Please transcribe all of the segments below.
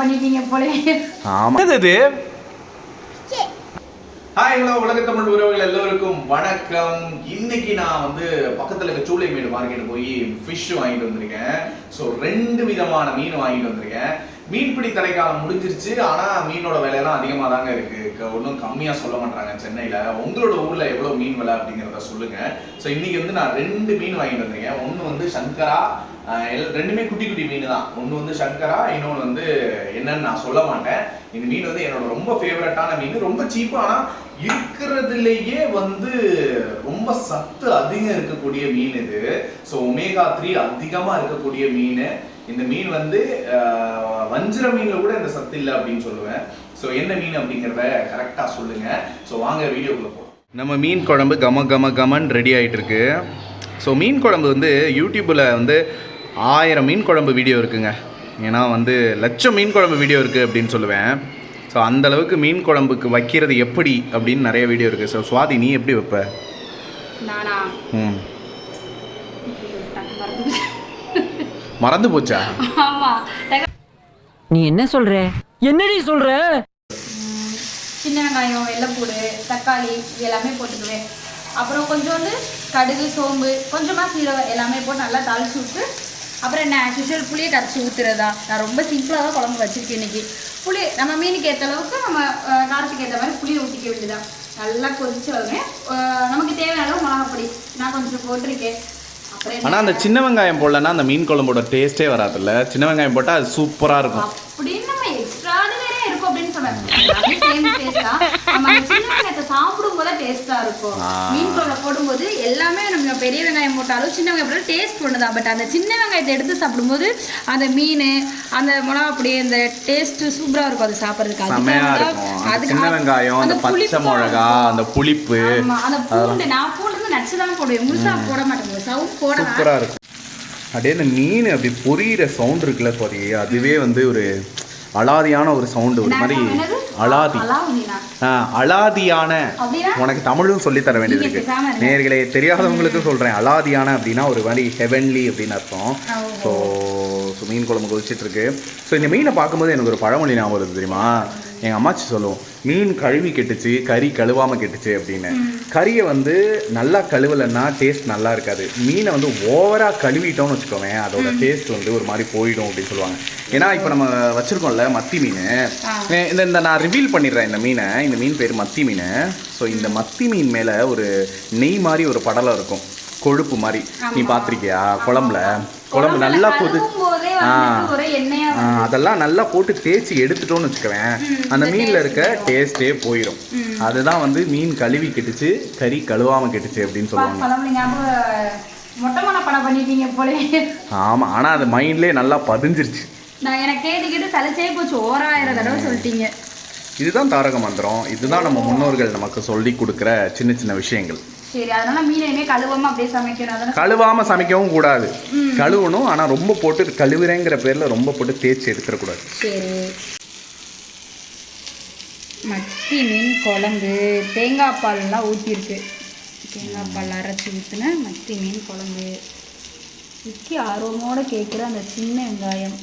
பண்ணிட்டீங்க போலே. ஆமா. இது? ஹாய் ஹலோ உலக தமிழ் உறவுகள் எல்லோருக்கும் வணக்கம். இன்னைக்கு நான் வந்து பக்கத்துல இருக்க சூளைமேடு மார்க்கெட் போய் ஃபிஷ் வாங்கிட்டு வந்திருக்கேன். ஸோ ரெண்டு விதமான மீன் வாங்கிட்டு வந்திருக்கேன். மீன்பிடி தடைக்காலம் முடிஞ்சிருச்சு. ஆனா மீனோட விலையெல்லாம் அதிகமாக தாங்க இருக்கு. க- ஒண்ணும் கம்மியா சொல்ல மாட்டாங்க சென்னையில. உங்களோட ஊர்ல எவ்வளவு மீன் விலை அப்படிங்கிறத சொல்லுங்க. ஸோ இன்னைக்கு வந்து நான் ரெண்டு மீன் வாங்கிட்டு வந்திருக்கேன். ஒன்று வந்து சங்கரா ரெண்டுமே குட்டி குட்டி மீன் தான் ஒன்று வந்து சங்கரா இன்னொன்று வந்து என்னன்னு நான் சொல்ல மாட்டேன். இந்த மீன் வந்து என்னோட ரொம்ப ஃபேவரட்டான மீன். ரொம்ப சீப்பு ஆனால் இருக்கிறதுலேயே வந்து ரொம்ப சத்து அதிகம் இருக்கக்கூடிய மீன் இது. ஸோ ஒமேகா த்ரீ அதிகமாக இருக்கக்கூடிய மீன். இந்த மீன் வந்து வஞ்சிர மீனில் கூட இந்த சத்து இல்லை அப்படின்னு சொல்லுவேன். ஸோ என்ன மீன் அப்படிங்கிறத கரெக்டாக சொல்லுங்கள் ஸோ வாங்க வீடியோக்குள்ளே போகலாம் நம்ம மீன் குழம்பு கம கம கமன் ரெடி ஆகிட்டு இருக்கு ஸோ மீன் குழம்பு வந்து யூடியூப்பில் வந்து ஆயிரம் மீன் குழம்பு வீடியோ இருக்குங்க. ஏன்னா வந்து லட்சம் மீன் குழம்பு வீடியோ இருக்குது அப்படின்னு சொல்லுவேன். ஸோ அந்த அளவுக்கு மீன் குழம்புக்கு வைக்கிறது எப்படி அப்படின்னு நிறைய வீடியோ இருக்குது ஸோ சுவாதி நீ எப்படி வைப்ப? நானா? ம். மறந்து போச்சா. ஆமா. நீ என்ன சொல்ற? என்னடி சொல்ற? சின்ன வெங்காயம் வெள்ளைப்பூடு தக்காளி இது எல்லாமே போட்டுக்குவேன். அப்புறம் கொஞ்சோண்டு கடுகு சோம்பு கொஞ்சமாக சீரகம் எல்லாமே போட்டு நல்லா தாளிச்சு விட்டு அப்புறம் என்ன ஆக்சுவல் புளியை கரைச்சி ஊற்றுறதா நான் ரொம்ப சிம்பிளாக தான் குழம்பு வச்சிருக்கேன் இன்னைக்கு. புளி நம்ம மீனுக்கு ஏற்ற அளவுக்கு நம்ம காரத்துக்கு ஏற்ற மாதிரி புளியை ஊற்றிக்க வேண்டியதான் நல்லா கொதிச்ச உடனே நமக்கு தேவையான அளவு மிளகாப்பொடி. நான் கொஞ்சம் போட்டிருக்கேன்? ஆனால் அந்த சின்ன வெங்காயம் போடலன்னா அந்த மீன் குழம்போட டேஸ்ட்டே வராதுல்ல. சின்ன வெங்காயம் போட்டால் அது சூப்பராக இருக்கும். எக்ஸ்ட்ராடினரியா இருக்கும் சேம் டேஸ்ட் தான் நம்ம சின்ன வெங்காயத்தை சாப்பிடும் போது டேஸ்டா இருக்கும் மீன் குழம்பு போடும்போது எல்லாமே நம்ம பெரிய வெங்காயம் போட்டாலும் சின்ன வெங்காயம் போட்டாலும் டேஸ்ட் ஒண்ணுதான் பட் அந்த சின்ன வெங்காயத்தை எடுத்து சாப்பிடும்போது அந்த மீன் அந்த மிளகா பொடி அந்த டேஸ்ட் சூப்பரா இருக்கும் அது சாப்பிடுறதுக்கு செம்மையா இருக்கும். சின்ன வெங்காயம் அந்த பச்சை மிளகா அந்த புளிப்பு அந்த பூண்டு நான் பூண்டு வந்து நச்சு தான் போடுவேன் முழுசா போட மாட்டேன் சவுண்ட் போட சூப்பராக இருக்கும் அப்படியே இந்த மீன் அப்படி பொரியிற சவுண்ட் இருக்குல்ல சாரி அதுவே வந்து ஒரு அலாதியான ஒரு சவுண்டு ஒரு மாதிரி அலாதி. அலாதியான. உனக்கு தமிழும் சொல்லி தர வேண்டியது இருக்கு. நேர்களே தெரியாதவங்களுக்கும் சொல்றேன். அலாதியான அப்படின்னா ஒரு மாதிரி ஹெவன்லி அப்படின்னு அர்த்தம். ஸோ ஸோ மீன் குழம்பு கொதிச்சிட்டு இருக்கு. ஸோ இந்த மீனை பார்க்கும்போது எனக்கு ஒரு பழமொழி ஞாபகம் வருது தெரியுமா? எங்கள் அம்மாச்சி சொல்லுவோம் மீன் கழுவி கெட்டுச்சு கறி கழுவாமல் கெட்டுச்சு அப்படின்னு. கறியை வந்து நல்லா கழுவலைன்னா டேஸ்ட் நல்லா இருக்காது. மீனை வந்து ஓவராக கழுவிட்டோம்னு வச்சுக்கோங்க அதோட டேஸ்ட் வந்து ஒரு மாதிரி போயிடும் அப்படின்னு சொல்லுவாங்க. ஏன்னா இப்போ நம்ம வச்சிருக்கோம்ல மத்தி மீன். இந்த இந்த நான் ரிவீல் பண்ணிடுறேன் இந்த மீனை. இந்த மீன் பேர் மத்தி மீன். ஸோ இந்த மத்தி மீன் மேலே ஒரு நெய் மாதிரி ஒரு படலம் இருக்கும். கொழுப்பு மாதிரி. நீ பார்த்துருக்கியா குழம்புல. குழம்பு நல்லா கொதி அதெல்லாம் நல்லா போட்டு தேய்ச்சி எடுத்துட்டோம்னு வச்சுக்கவேன். அந்த மீனில் இருக்க டேஸ்ட்டே போயிடும் அதுதான் வந்து மீன் கழுவி கெட்டுச்சு கறி கழுவாமல் கெட்டுச்சு அப்படின்னு சொல்லுவாங்க. ஆமாம் ஆனால் அது மைண்ட்லேயே நல்லா பதிஞ்சிருச்சு. நான் எனக்கு கேட்டு கேட்டு சலிச்சே போச்சு. ஓராயிரம் தடவை சொல்லிட்டீங்க. இதுதான் தாரக மந்திரம். இதுதான் நம்ம முன்னோர்கள் நமக்கு சொல்லி கொடுக்குற சின்ன சின்ன விஷயங்கள். சரி அதனால மீனையுமே கழுவாம அப்படியே சமைக்கணும். கழுவாம சமைக்கவும் கூடாது. கழுவணும் ஆனால் ரொம்ப போட்டு கழுவுறேங்கிற பேரில் ரொம்ப போட்டு தேய்ச்சி எடுத்துடக்கூடாது. சரி. மத்தி மீன் குழம்பு தேங்காய் பால்லாம் ஊற்றிருக்கு தேங்காய் பால் அரைச்சி ஊற்றின மத்தி மீன் குழம்பு. விக்கி ஆர்வமோட கேட்குற அந்த சின்ன வெங்காயம்.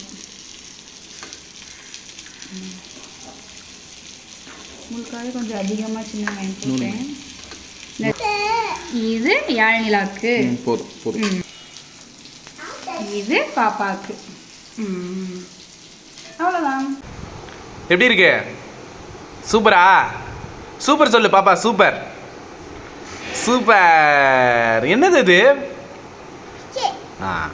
உங்களுக்காக கொஞ்சம் அதிகமாக சின்ன வெங்காயம் போட்டேன் இது யாழ்நிலாக்கு. ம், போதும் போதும். இது பாப்பாக்கு. ம். அவ்வளோதான் எப்படி இருக்கு? சூப்பரா? சூப்பர் சொல்லு பாப்பா சூப்பர். சூப்பர். என்னது இது? ஆ.